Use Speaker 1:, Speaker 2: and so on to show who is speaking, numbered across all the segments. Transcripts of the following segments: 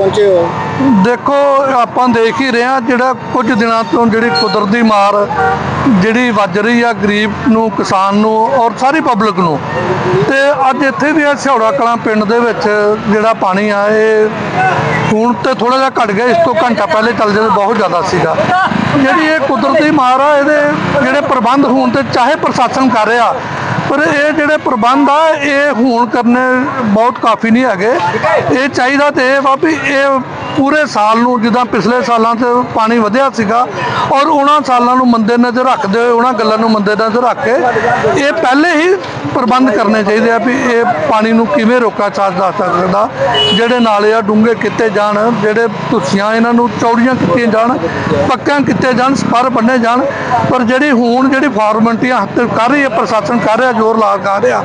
Speaker 1: ਪਹੁੰਚੇ ਹੋ?
Speaker 2: ਦੇਖੋ, ਆਪਾਂ ਦੇਖ ਹੀ ਰਹੇ ਹਾਂ ਜਿਹੜਾ ਕੁਝ ਦਿਨਾਂ ਤੋਂ ਜਿਹੜੀ ਕੁਦਰਤੀ ਮਾਰ ਜਿਹੜੀ ਵੱਜ ਰਹੀ ਆ ਗਰੀਬ ਨੂੰ, ਕਿਸਾਨ ਨੂੰ ਔਰ ਸਾਰੀ ਪਬਲਿਕ ਨੂੰ। ਤੇ ਅੱਜ ਇੱਥੇ ਵੀ ਆ ਸਿਹੌੜਾ ਕਲਾਂ ਪਿੰਡ ਦੇ ਵਿੱਚ ਜਿਹੜਾ ਪਾਣੀ ਆ, ਇਹ ਹੁਣ ਤੇ ਥੋੜਾ ਜਿਹਾ ਘਟ ਗਿਆ, ਇਸ ਤੋਂ ਘੰਟਾ ਪਹਿਲੇ ਚੱਲ ਜਦੋਂ, ਬਹੁਤ ਜ਼ਿਆਦਾ ਸੀਗਾ। ਜਿਹੜੀ ਇਹ ਕੁਦਰਤੀ ਮਾਰ ਆ, ਇਹਦੇ ਜਿਹੜੇ ਪ੍ਰਬੰਧ ਹੋਣ ਤੇ ਚਾਹੇ ਪ੍ਰਸ਼ਾਸਨ ਕਰ ਰਿਹਾ ਪਰ ਇਹ ਜਿਹੜੇ ਪ੍ਰਬੰਧ ਆ, ਇਹ ਹੁਣ ਕਰਨੇ ਬਹੁਤ ਕਾਫੀ ਨਹੀਂ ਹੈਗੇ। ਇਹ ਚਾਹੀਦਾ ਤੇ ਇਹ ਵਾ ਵੀ ਇਹ ਪੂਰੇ ਸਾਲ ਨੂੰ, ਜਿੱਦਾਂ ਪਿਛਲੇ ਸਾਲਾਂ 'ਚ ਪਾਣੀ ਵਧਿਆ ਸੀਗਾ ਔਰ ਉਹਨਾਂ ਸਾਲਾਂ ਨੂੰ ਮੰਦੇ ਨਜ਼ਰ ਰੱਖਦੇ ਹੋਏ, ਉਹਨਾਂ ਗੱਲਾਂ ਨੂੰ ਮੰਦੇ ਨਜ਼ਰ ਰੱਖ ਕੇ ਇਹ ਪਹਿਲੇ ਹੀ ਪ੍ਰਬੰਧ ਕਰਨੇ ਚਾਹੀਦੇ ਆ ਵੀ ਇਹ ਪਾਣੀ ਨੂੰ ਕਿਵੇਂ ਰੋਕਾ ਜਾ ਸਕਦਾ, ਜਿਹੜੇ ਨਾਲੇ ਆ ਡੂੰਘੇ ਕੀਤੇ ਜਾਣ, ਜਿਹੜੇ ਤੁਸੀਆਂ ਇਹਨਾਂ ਨੂੰ ਚੌੜੀਆਂ ਕੀਤੀਆਂ ਜਾਣ ਪੱਕਾਂ ਕੀਤੇ ਜਾਣ, ਸਪਰ ਬੰਨੇ ਜਾਣ, ਪਰ ਜਿਹੜੀ ਹੁਣ ਜਿਹੜੀ ਫਾਰਮੈਲਿਟੀਆਂ ਹੱਥ ਕਰ ਰਹੀ ਹੈ, ਪ੍ਰਸ਼ਾਸਨ ਕਰ ਰਿਹਾ, ਜ਼ੋਰ ਲਾ ਕਰ ਰਿਹਾ,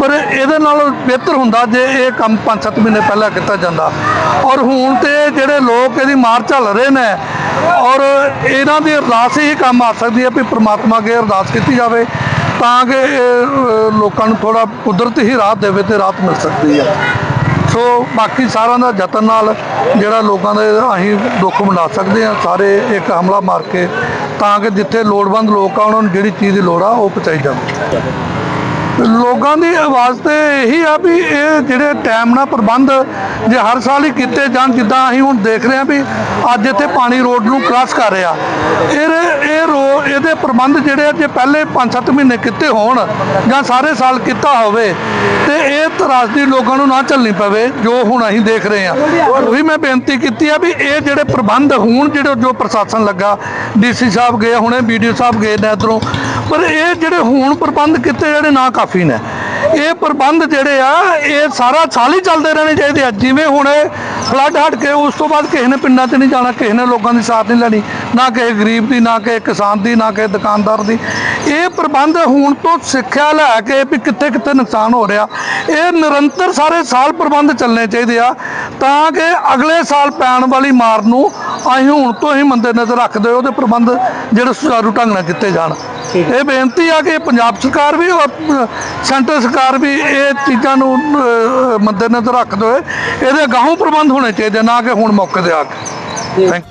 Speaker 2: ਪਰ ਇਹਦੇ ਨਾਲ ਬਿਹਤਰ ਹੁੰਦਾ ਜੇ ਇਹ ਕੰਮ 5-7 ਮਹੀਨੇ ਪਹਿਲਾਂ ਕੀਤਾ ਜਾਂਦਾ। ਔਰ ਹੁਣ ਤੇ ਜਿਹੜੇ ਲੋਕ ਇਹਦੀ ਮਾਰ ਝੱਲ ਰਹੇ ਨੇ ਔਰ ਇਹਨਾਂ ਦੀ ਅਰਦਾਸ ਹੀ ਕੰਮ ਆ ਸਕਦੀ ਹੈ ਵੀ ਪ੍ਰਮਾਤਮਾ ਅੱਗੇ ਅਰਦਾਸ ਕੀਤੀ ਜਾਵੇ ਤਾਂ ਕਿ ਇਹ, ਲੋਕਾਂ ਨੂੰ ਥੋੜਾ ਕੁਦਰਤ ਹੀ ਰਾਹਤ ਦੇਵੇ ਤੇ ਰਾਹਤ ਮਿਲ ਸਕਦੀ ਹੈ। ਸੋ ਬਾਕੀ ਸਾਰਿਆਂ ਦਾ ਯਤਨ ਨਾਲ ਜਿਹੜਾ ਲੋਕਾਂ ਦੇ ਅਸੀਂ ਦੁੱਖ ਮਨਾ ਸਕਦੇ ਹਾਂ ਸਾਰੇ ਇੱਕ ਹਮਲਾ ਮਾਰ ਕੇ ਤਾਂ ਕਿ ਜਿੱਥੇ ਲੋੜਵੰਦ ਲੋਕ ਆ ਉਹਨਾਂ ਨੂੰ ਜਿਹੜੀ ਚੀਜ਼ ਦੀ ਲੋੜ ਆ ਉਹ ਪਹੁੰਚਾਈ ਜਾਵੇ। ਲੋਕਾਂ ਦੀ ਆਵਾਜ਼ ਤੇ ਇਹੀ ਆ ਵੀ ਇਹ ਜਿਹੜੇ ਟਾਈਮ ਨਾਲ ਪ੍ਰਬੰਧ ਜੇ ਹਰ ਸਾਲ ਹੀ ਕੀਤੇ ਜਾਣ, ਜਿੱਦਾਂ ਅਸੀਂ ਹੁਣ ਦੇਖ ਰਹੇ ਹਾਂ ਵੀ ਅੱਜ ਇੱਥੇ ਪਾਣੀ ਰੋਡ ਨੂੰ ਕ੍ਰਾਸ ਕਰ ਰਿਹਾ। ਇਹ ਇਹ ਰੋ, ਇਹਦੇ ਪ੍ਰਬੰਧ ਜਿਹੜੇ ਆ, ਜੇ ਪਹਿਲੇ 5-7 ਮਹੀਨੇ ਕੀਤੇ ਹੋਣ ਜਾਂ ਸਾਰੇ ਸਾਲ ਕੀਤਾ ਹੋਵੇ, ਤੇ ਇਹ ਤਰਾਸਦੀ ਲੋਕਾਂ ਨੂੰ ਨਾ ਚੱਲਣੀ ਪਵੇ, ਜੋ ਹੁਣ ਅਸੀਂ ਦੇਖ ਰਹੇ ਹਾਂ। ਉਹੀ ਮੈਂ ਬੇਨਤੀ ਕੀਤੀ ਆ ਵੀ ਇਹ ਜਿਹੜੇ ਪ੍ਰਬੰਧ ਹੁਣ ਜਿਹੜੇ ਜੋ ਪ੍ਰਸ਼ਾਸਨ ਲੱਗਾ, ਡੀਸੀ ਸਾਹਿਬ ਗਏ, ਹੁਣੇ ਵੀਡੀਓ ਸਾਹਿਬ ਗਏ ਨੇ ਇੱਧਰੋਂ, ਪਰ ਇਹ ਜਿਹੜੇ ਹੁਣ ਪ੍ਰਬੰਧ ਕੀਤੇ ਜਿਹੜੇ ਨਾ ਕਾਫੀ ਨੇ। ਇਹ ਪ੍ਰਬੰਧ ਜਿਹੜੇ ਆ, ਇਹ ਸਾਰਾ ਸਾਲ ਹੀ ਚੱਲਦੇ ਰਹਿਣੇ ਚਾਹੀਦੇ ਆ, ਜਿਵੇਂ ਹੁਣ ਫਲੱਡ ਹਟ ਕੇ ਉਸ ਤੋਂ ਬਾਅਦ ਕਿਸੇ ਨੇ ਪਿੰਡਾਂ 'ਚ ਨਹੀਂ ਜਾਣਾ, ਕਿਸੇ ਨੇ ਲੋਕਾਂ ਦੀ ਸਾਥ ਨਹੀਂ ਲੈਣੀ, ਨਾ ਕਿਸੇ ਗਰੀਬ ਦੀ, ਨਾ ਕਿਸੇ ਕਿਸਾਨ ਦੀ, ਨਾ ਕਿਸੇ ਦੁਕਾਨਦਾਰ ਦੀ। ਇਹ ਪ੍ਰਬੰਧ ਹੁਣ ਤੋਂ ਸਿੱਖਿਆ ਲੈ ਕੇ ਵੀ ਕਿੱਥੇ ਕਿੱਥੇ ਨੁਕਸਾਨ ਹੋ ਰਿਹਾ। ਇਹ ਨਿਰੰਤਰ ਸਾਰੇ ਸਾਲ ਪ੍ਰਬੰਧ ਚੱਲਣੇ ਚਾਹੀਦੇ ਆ, ਤਾਂ ਕਿ ਅਗਲੇ ਸਾਲ ਪੈਣ ਵਾਲੀ ਮਾਰ ਨੂੰ ਅਸੀਂ ਹੁਣ ਤੋਂ ਹੀ ਮੰਦੇ ਨਜ਼ਰ ਰੱਖਦੇ ਉਹਦੇ ਪ੍ਰਬੰਧ ਜਿਹੜੇ ਸੁਚਾਰੂ ਢੰਗ ਨਾਲ ਕੀਤੇ ਜਾਣ। ਇਹ ਬੇਨਤੀ ਆ ਕਿ ਪੰਜਾਬ ਸਰਕਾਰ ਵੀ ਔਰ ਸੈਂਟਰ ਸਰਕਾਰ ਵੀ ਇਹ ਚੀਜ਼ਾਂ ਨੂੰ ਅ, ਮੱਦੇ ਨਜ਼ਰ ਰੱਖਦੇ ਹੋਏ ਇਹਦੇ ਗਾਹੋਂ ਪ੍ਰਬੰਧ ਹੋਣੇ ਚਾਹੀਦੇ ਨਾ ਕਿ ਹੁਣ ਮੌਕੇ ਤੇ ਆ ਕੇ। ਥੈਂਕ